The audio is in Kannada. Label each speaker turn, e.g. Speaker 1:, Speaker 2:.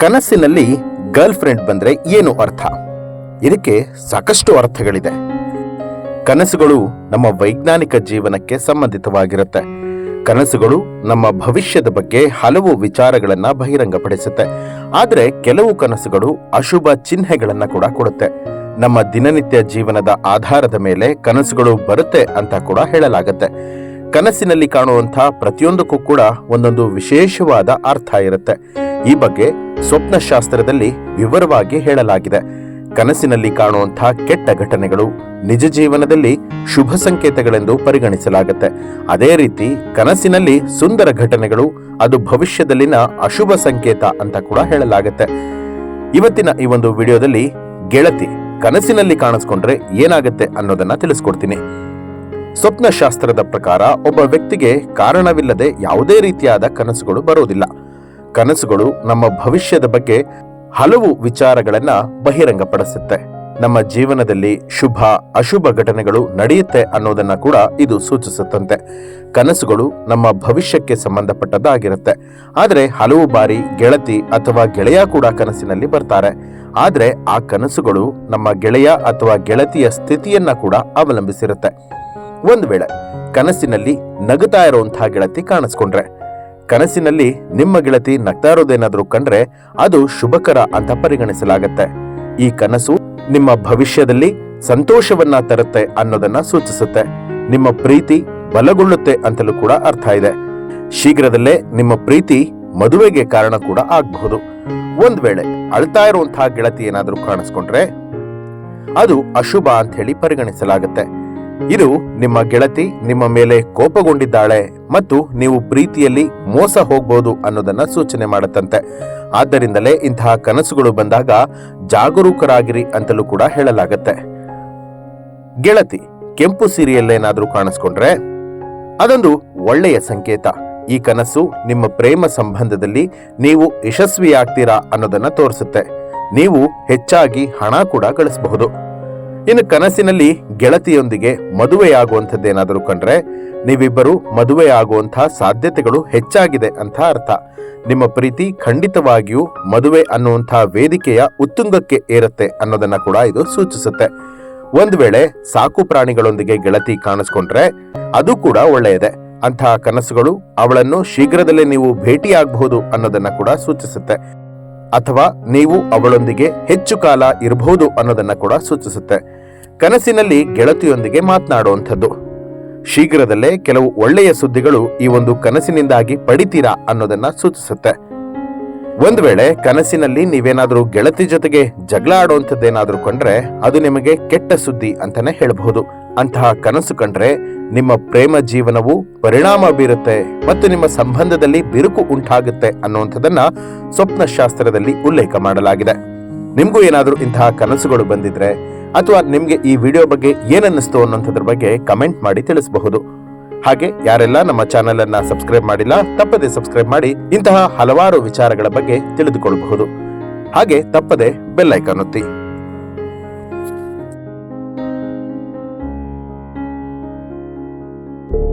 Speaker 1: ಕನಸಿನಲ್ಲಿ ಗರ್ಲ್ ಫ್ರೆಂಡ್ ಬಂದ್ರೆ ಏನು ಅರ್ಥ? ಇದಕ್ಕೆ ಸಾಕಷ್ಟು ಅರ್ಥಗಳಿದೆ. ಕನಸುಗಳು ನಮ್ಮ ವೈಜ್ಞಾನಿಕ ಜೀವನಕ್ಕೆ ಸಂಬಂಧಿತವಾಗಿರುತ್ತೆ. ಕನಸುಗಳು ನಮ್ಮ ಭವಿಷ್ಯದ ಬಗ್ಗೆ ಹಲವು ವಿಚಾರಗಳನ್ನ ಬಹಿರಂಗಪಡಿಸುತ್ತೆ. ಆದರೆ ಕೆಲವು ಕನಸುಗಳು ಅಶುಭ ಚಿಹ್ನೆಗಳನ್ನ ಕೂಡ ಕೊಡುತ್ತೆ. ನಮ್ಮ ದಿನನಿತ್ಯ ಜೀವನದ ಆಧಾರದ ಮೇಲೆ ಕನಸುಗಳು ಬರುತ್ತೆ ಅಂತ ಕೂಡ ಹೇಳಲಾಗುತ್ತೆ. ಕನಸಿನಲ್ಲಿ ಕಾಣುವಂತಹ ಪ್ರತಿಯೊಂದಕ್ಕೂ ಕೂಡ ಒಂದೊಂದು ವಿಶೇಷವಾದ ಅರ್ಥ ಇರುತ್ತೆ. ಈ ಬಗ್ಗೆ ಸ್ವಪ್ನಶಾಸ್ತ್ರದಲ್ಲಿ ವಿವರವಾಗಿ ಹೇಳಲಾಗಿದೆ. ಕನಸಿನಲ್ಲಿ ಕಾಣುವಂತಹ ಕೆಟ್ಟ ಘಟನೆಗಳು ನಿಜ ಜೀವನದಲ್ಲಿ ಶುಭ ಸಂಕೇತಗಳೆಂದು ಪರಿಗಣಿಸಲಾಗುತ್ತೆ. ಅದೇ ರೀತಿ ಕನಸಿನಲ್ಲಿ ಸುಂದರ ಘಟನೆಗಳು ಅದು ಭವಿಷ್ಯದಲ್ಲಿನ ಅಶುಭ ಸಂಕೇತ ಅಂತ ಕೂಡ ಹೇಳಲಾಗುತ್ತೆ. ಇವತ್ತಿನ ಈ ಒಂದು ವಿಡಿಯೋದಲ್ಲಿ ಗೆಳತಿ ಕನಸಿನಲ್ಲಿ ಕಾಣಿಸ್ಕೊಂಡ್ರೆ ಏನಾಗುತ್ತೆ ಅನ್ನೋದನ್ನ ತಿಳಿಸ್ಕೊಡ್ತೀನಿ. ಸ್ವಪ್ನಶಾಸ್ತ್ರದ ಪ್ರಕಾರ ಒಬ್ಬ ವ್ಯಕ್ತಿಗೆ ಕಾರಣವಿಲ್ಲದೆ ಯಾವುದೇ ರೀತಿಯಾದ ಕನಸುಗಳು ಬರೋದಿಲ್ಲ ಕನಸುಗಳು ನಮ್ಮ ಭವಿಷ್ಯದ ಬಗ್ಗೆ ಹಲವು ವಿಚಾರಗಳನ್ನು ಬಹಿರಂಗಪಡಿಸುತ್ತೆ. ನಮ್ಮ ಜೀವನದಲ್ಲಿ ಶುಭ, ಅಶುಭ ಘಟನೆಗಳು ನಡೆಯುತ್ತೆ ಅನ್ನೋದನ್ನ ಕೂಡ ಇದು ಸೂಚಿಸುತ್ತಂತೆ. ಕನಸುಗಳು ನಮ್ಮ ಭವಿಷ್ಯಕ್ಕೆ ಸಂಬಂಧಪಟ್ಟದ್ದಾಗಿರುತ್ತೆ. ಆದರೆ ಹಲವು ಬಾರಿ ಗೆಳತಿ ಅಥವಾ ಗೆಳೆಯ ಕೂಡ ಕನಸಿನಲ್ಲಿ ಬರ್ತಾರೆ. ಆದರೆ ಆ ಕನಸುಗಳು ನಮ್ಮ ಗೆಳೆಯ ಅಥವಾ ಗೆಳತಿಯ ಸ್ಥಿತಿಯನ್ನ ಕೂಡ ಅವಲಂಬಿಸಿರುತ್ತೆ. ಒಂದು ವೇಳೆ ಕನಸಿನಲ್ಲಿ ನಗುತ್ತಾ ಇರುವಂತಹ ಗೆಳತಿ ಕಾಣಿಸ್ಕೊಂಡ್ರೆ, ಕನಸಿನಲ್ಲಿ ನಿಮ್ಮ ಗೆಳತಿ ನಗ್ತಾ ಇರೋದೇನಾದ್ರೂ ಕಂಡ್ರೆ ಅದು ಶುಭಕರ ಅಂತ ಪರಿಗಣಿಸಲಾಗತ್ತೆ. ಈ ಕನಸು ನಿಮ್ಮ ಭವಿಷ್ಯದಲ್ಲಿ ಸಂತೋಷವನ್ನ ತರುತ್ತೆ ಅನ್ನೋದನ್ನ ಸೂಚಿಸುತ್ತೆ. ನಿಮ್ಮ ಪ್ರೀತಿ ಬಲಗೊಳ್ಳುತ್ತೆ ಅಂತಲೂ ಕೂಡ ಅರ್ಥ ಇದೆ. ಶೀಘ್ರದಲ್ಲೇ ನಿಮ್ಮ ಪ್ರೀತಿ ಮದುವೆಗೆ ಕಾರಣ ಕೂಡ ಆಗಬಹುದು. ಒಂದ್ ವೇಳೆ ಅಳ್ತಾ ಇರುವಂತಹ ಗೆಳತಿ ಏನಾದರೂ ಕಾಣಿಸ್ಕೊಂಡ್ರೆ, ಅದು ಅಶುಭ ಅಂತ ಹೇಳಿ ಪರಿಗಣಿಸಲಾಗುತ್ತೆ. ಇದು ನಿಮ್ಮ ಗೆಳತಿ ನಿಮ್ಮ ಮೇಲೆ ಕೋಪಗೊಂಡಿದ್ದಾಳೆ ಮತ್ತು ನೀವು ಪ್ರೀತಿಯಲ್ಲಿ ಮೋಸ ಹೋಗ್ಬೋದು ಅನ್ನೋದನ್ನ ಸೂಚನೆ ಮಾಡುತ್ತಂತೆ. ಆದ್ದರಿಂದಲೇ ಇಂತಹ ಕನಸುಗಳು ಬಂದಾಗ ಜಾಗರೂಕರಾಗಿರಿ ಅಂತಲೂ ಕೂಡ ಹೇಳಲಾಗತ್ತೆ. ಗೆಳತಿ, ಕೆಂಪು ಸೀರೆಯಲ್ಲೇನಾದ್ರೂ ಕಾಣಿಸ್ಕೊಂಡ್ರೆ? ಅದೊಂದು ಒಳ್ಳೆಯ ಸಂಕೇತ. ಈ ಕನಸು ನಿಮ್ಮ ಪ್ರೇಮ ಸಂಬಂಧದಲ್ಲಿ ನೀವು ಯಶಸ್ವಿಯಾಗ್ತೀರಾ ಅನ್ನೋದನ್ನ ತೋರಿಸುತ್ತೆ. ನೀವು ಹೆಚ್ಚಾಗಿ ಹಣ ಕೂಡ ಗಳಿಸಬಹುದು. ಇನ್ನು ಕನಸಿನಲ್ಲಿ ಗೆಳತಿಯೊಂದಿಗೆ ಮದುವೆಯಾಗುವಂಥದ್ದೇನಾದರೂ ಕಂಡ್ರೆ ನೀವಿಬ್ಬರು ಮದುವೆ ಆಗುವಂತಹ ಸಾಧ್ಯತೆಗಳು ಹೆಚ್ಚಾಗಿದೆ ಅಂತ ಅರ್ಥ. ನಿಮ್ಮ ಪ್ರೀತಿ ಖಂಡಿತವಾಗಿಯೂ ಮದುವೆ ಅನ್ನುವಂತಹ ವೇದಿಕೆಯ ಉತ್ತುಂಗಕ್ಕೆ ಏರುತ್ತೆ ಅನ್ನೋದನ್ನ ಕೂಡ ಇದು ಸೂಚಿಸುತ್ತೆ. ಒಂದು ವೇಳೆ ಸಾಕು ಪ್ರಾಣಿಗಳೊಂದಿಗೆ ಗೆಳತಿ ಕಾಣಿಸ್ಕೊಂಡ್ರೆ ಅದು ಕೂಡ ಒಳ್ಳೆಯದೆ. ಅಂತಹ ಕನಸುಗಳು ಅವಳನ್ನು ಶೀಘ್ರದಲ್ಲೇ ನೀವು ಭೇಟಿಯಾಗಬಹುದು ಅನ್ನೋದನ್ನ ಕೂಡ ಸೂಚಿಸುತ್ತೆ. ಅಥವಾ ನೀವು ಅವಳೊಂದಿಗೆ ಹೆಚ್ಚು ಕಾಲ ಇರಬಹುದು ಅನ್ನೋದನ್ನ ಕೂಡ ಸೂಚಿಸುತ್ತೆ. ಕನಸಿನಲ್ಲಿ ಗೆಳತಿಯೊಂದಿಗೆ ಮಾತನಾಡುವಂಥದ್ದು. ಶೀಘ್ರದಲ್ಲೇ ಕೆಲವು ಒಳ್ಳೆಯ ಸುದ್ದಿಗಳು ಈ ಒಂದು ಕನಸಿನಿಂದಾಗಿ ಪಡಿತೀರಾ ಅನ್ನೋದನ್ನ ಸೂಚಿಸುತ್ತೆ. ಒಂದ್ ವೇಳೆ ಕನಸಿನಲ್ಲಿ ನೀವೇನಾದ್ರೂ ಗೆಳತಿ ಜೊತೆಗೆ ಜಗಳ ಆಡುವಂಥದ್ದೇನಾದ್ರೂ ಕಂಡ್ರೆ ಅದು ನಿಮಗೆ ಕೆಟ್ಟ ಸುದ್ದಿ ಅಂತಾನೆ ಹೇಳಬಹುದು. ಅಂತಹ ಕನಸು ಕಂಡ್ರೆ ನಿಮ್ಮ ಪ್ರೇಮ ಜೀವನವು ಪರಿಣಾಮ ಬೀರುತ್ತೆ ಮತ್ತು ನಿಮ್ಮ ಸಂಬಂಧದಲ್ಲಿ ಬಿರುಕು ಉಂಟಾಗುತ್ತೆ ಅನ್ನುವಂಥದ್ದನ್ನ ಸ್ವಪ್ನಶಾಸ್ತ್ರದಲ್ಲಿ ಉಲ್ಲೇಖ ಮಾಡಲಾಗಿದೆ. ನಿಮಗೂ ಏನಾದರೂ ಇಂತಹ ಕನಸುಗಳು ಬಂದಿದ್ರೆ ಅಥವಾ ನಿಮಗೆ ಈ ವಿಡಿಯೋ ಬಗ್ಗೆ ಏನನ್ನಿಸ್ತು ಅನ್ನೋಂಥದ್ರ ಬಗ್ಗೆ ಕಮೆಂಟ್ ಮಾಡಿ ತಿಳಿಸಬಹುದು. ಹಾಗೆ ಯಾರೆಲ್ಲ ನಮ್ಮ ಚಾನೆಲ್ ಅನ್ನ ಸಬ್ಸ್ಕ್ರೈಬ್ ಮಾಡಿಲ್ಲ, ತಪ್ಪದೆ ಸಬ್ಸ್ಕ್ರೈಬ್ ಮಾಡಿ ಇಂತಹ ಹಲವಾರು ವಿಚಾರಗಳ ಬಗ್ಗೆ ತಿಳಿದುಕೊಳ್ಳಬಹುದು. ಹಾಗೆ ತಪ್ಪದೆ ಬೆಲ್ಲೈಕನ್ ಒತ್ತಿ.